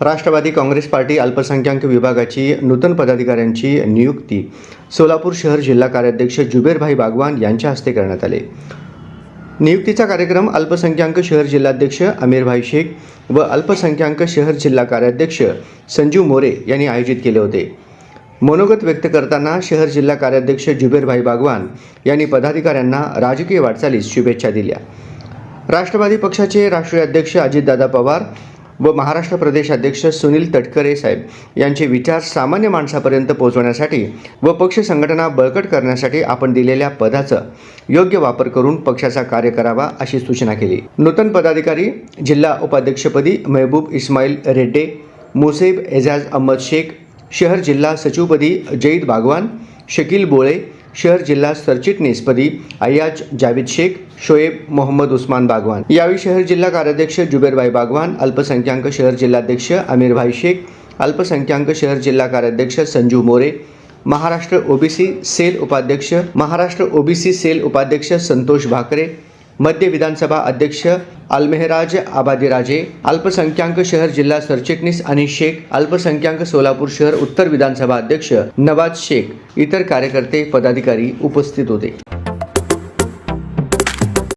Rashtrawadi Congress party अल्पसंख्याक विभागाची नूतन पदाधिकाऱ्यांची नियुक्ती. सोलापूर शहर जिल्हा कार्याध्यक्ष जुबेरभाई बागवान यांच्या हस्ते करण्यात आले. नियुक्तीचा कार्यक्रम अल्पसंख्याक शहर जिल्हाध्यक्ष अमीरभाई शेख व अल्पसंख्याक शहर जिल्हा कार्याध्यक्ष संजू मोरे यांनी आयोजित केले होते. मनोगत व्यक्त करताना शहर जिल्हा कार्याध्यक्ष जुबेरभाई बागवान यांनी पदाधिकाऱ्यांना राजकीय वाटचालीस शुभेच्छा दिल्या. राष्ट्रवादी पक्षाचे राष्ट्रीय अध्यक्ष अजितदादा पवार व महाराष्ट्र प्रदेश अध्यक्ष सुनील तटकरे साहेब यांचे विचार सामान्य माणसापर्यंत पोहोचवण्यासाठी व पक्ष संघटना बळकट करण्यासाठी आपण दिलेल्या पदाचा योग्य वापर करून पक्षाचा कार्य करावा अशी सूचना केली. नूतन पदाधिकारी जिल्हा उपाध्यक्षपदी महबूब इस्माईल रेड्डे मुसेब एजाज अहमद शेख शहर जिल्हा सचिवपदी जईद बागवान शकील बोळे शहर जिल्हा सरचिटणीसपदी अय्याज जावेद शेख शोएब मोहम्मद उस्मान बागवान. यावेळी शहर जिल्हा कार्याध्यक्ष जुबेरभाई बागवान अल्पसंख्याक शहर जिल्हाध्यक्ष अमीरभाई शेख अल्पसंख्याक शहर जिल्हा कार्याध्यक्ष संजू मोरे महाराष्ट्र ओबीसी सेल उपाध्यक्ष महाराष्ट्र ओबीसी सेल उपाध्यक्ष संतोष भाकरे मध्य विधानसभा अध्यक्ष अलमेहराज आबादीराजे अल्पसंख्याक शहर जिल्हा सरचिटणीस आणि शेख अल्पसंख्याक सोलापूर शहर उत्तर विधानसभा अध्यक्ष नवाज शेख इतर कार्यकर्ते पदाधिकारी उपस्थित होते.